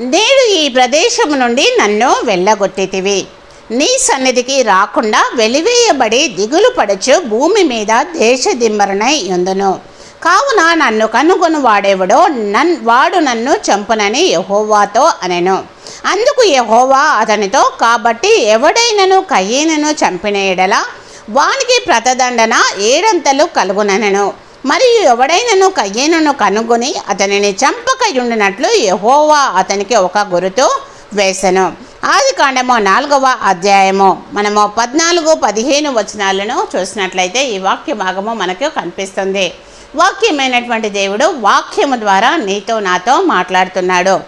నేడు ఈ ప్రదేశము నుండి నన్ను వెళ్ళగొట్టితివి. నీ సన్నిధికి రాకుండా వెలివేయబడి దిగులు పడచు భూమి మీద దేశదిమ్మరనై ఉందును కావున నన్ను కనుగొను వాడెవడో నన్ వాడు నన్ను చంపునని యహోవాతో అనెను. అందుకు యహోవా అతనితో కాబట్టి ఎవడైనను కయ్యేనను చంపిన ఎడల వానికి ప్రతదండన ఏడంతలు కలుగుననెను. మరియు ఎవడైనను కయ్యేనను కనుగొని అతనిని చంపకయుండినట్లు యహోవా అతనికి ఒక గురుతు వేసెను. ఆది కాండము నాలుగవ అధ్యాయము. మనము పద్నాలుగు పదిహేను వచనాలను చూసినట్లయితే ఈ వాక్య భాగము మనకు కనిపిస్తుంది. వాక్యమైనటువంటి దేవుడు వాక్యము ద్వారా నీతో నాతో మాట్లాడుతున్నాడు.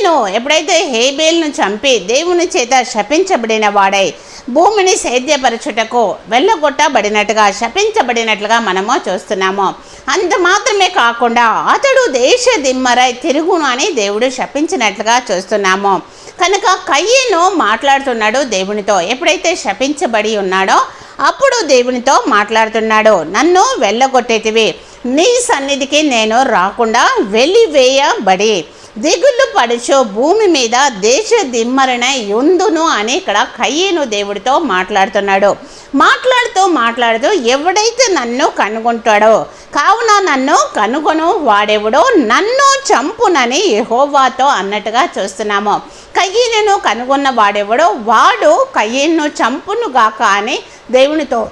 కయ్యేను ఎప్పుడైతే హేబేల్ను చంపి దేవుని చేత శపించబడిన వాడై భూమిని సేద్యపరచుటకు వెళ్ళగొట్టబడినట్టుగా శపించబడినట్లుగా మనము చూస్తున్నాము. అంత మాత్రమే కాకుండా అతడు దేశ దిమ్మరై తిరుగును అని దేవుడు శపించినట్లుగా చూస్తున్నాము. కనుక కయ్యను మాట్లాడుతున్నాడు దేవునితో ఎప్పుడైతే శపించబడి ఉన్నాడో అప్పుడు దేవునితో మాట్లాడుతున్నాడు. నన్ను వెళ్ళగొట్టేటివి నీ సన్నిధికి నేను రాకుండా వెలివేయబడి దిగులు పడుచో భూమి మీద దేశ దిమ్మరణ ఎందును అని ఇక్కడ కయ్యేను దేవుడితో మాట్లాడుతున్నాడు. మాట్లాడుతూ మాట్లాడుతూ ఎవడైతే నన్ను కనుగొంటాడో కావున నన్ను కనుగొను వాడెవడో నన్ను చంపునని యెహోవాతో అన్నట్టుగా చూస్తున్నాము. కయ్యను కనుగొన్న వాడెవడో వాడు కయ్యను చంపును గాక అని దేవునితో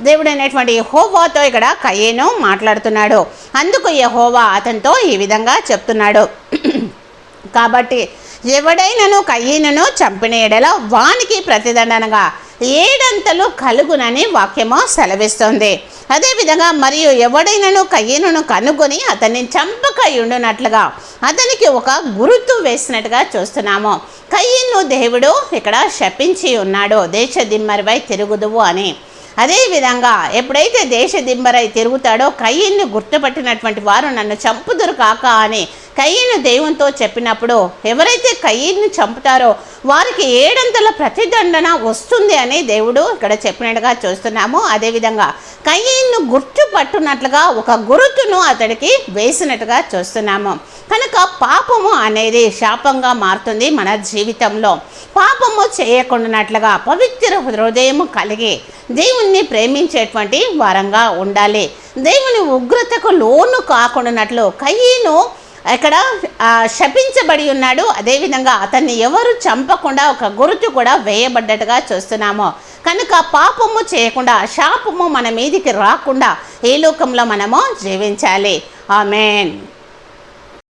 దేవుడు అనేటువంటి యహోవాతో ఇక్కడ కయ్యేను మాట్లాడుతున్నాడు. అందుకు యహోవా అతనితో ఈ విధంగా చెప్తున్నాడు. కాబట్టి ఎవడైనను కయ్యనను చంపిన ఎడల వానికి ప్రతిదండనగా ఏడంతలు కలుగునని వాక్యము సెలవిస్తుంది. అదేవిధంగా మరియు ఎవడైనను కయ్యను కనుగొని అతన్ని చంపక ఉండునట్లుగా అతనికి ఒక గురుతు వేసినట్టుగా చూస్తున్నాము. కయ్యను దేవుడు ఇక్కడ శపించి ఉన్నాడు. దేశ దిమ్మరిపై తిరుగుదువు అని. అదేవిధంగా ఎప్పుడైతే దేశ దిమ్మరై తిరుగుతాడో కయ్యన్ని గుర్తుపట్టినటువంటి వారు నన్ను చంపుదురు కాక అని కయ్యను దేవునితో చెప్పినప్పుడు ఎవరైతే కయ్యను చంపుతారో వారికి ఏడంతల ప్రతిదండన వస్తుంది అని దేవుడు ఇక్కడ చెప్పినట్టుగా చూస్తున్నాము. అదేవిధంగా కయ్యను గుర్తుపట్టునట్లుగా ఒక గురుతును అతడికి వేసినట్టుగా చూస్తున్నాము. కనుక పాపము అనేది శాపంగా మారుతుంది మన జీవితంలో. పాపము చేయకుండానట్లుగా పవిత్ర హృదయము కలిగి దేవుణ్ణి ప్రేమించేటువంటి వారంగా ఉండాలి. దేవుని ఉగ్రతకు లోను కాకుండానట్లు కయ్యను ఇక్కడ శపించబడి ఉన్నాడు. అదేవిధంగా అతన్ని ఎవరు చంపకుండా ఒక గుర్తు కూడా వేయబడ్డట్టుగా చూస్తున్నాము. కనుక పాపము చేయకుండా శాపము మన మీదికి రాకుండా ఏ లోకంలో మనము జీవించాలి. ఆమెన్.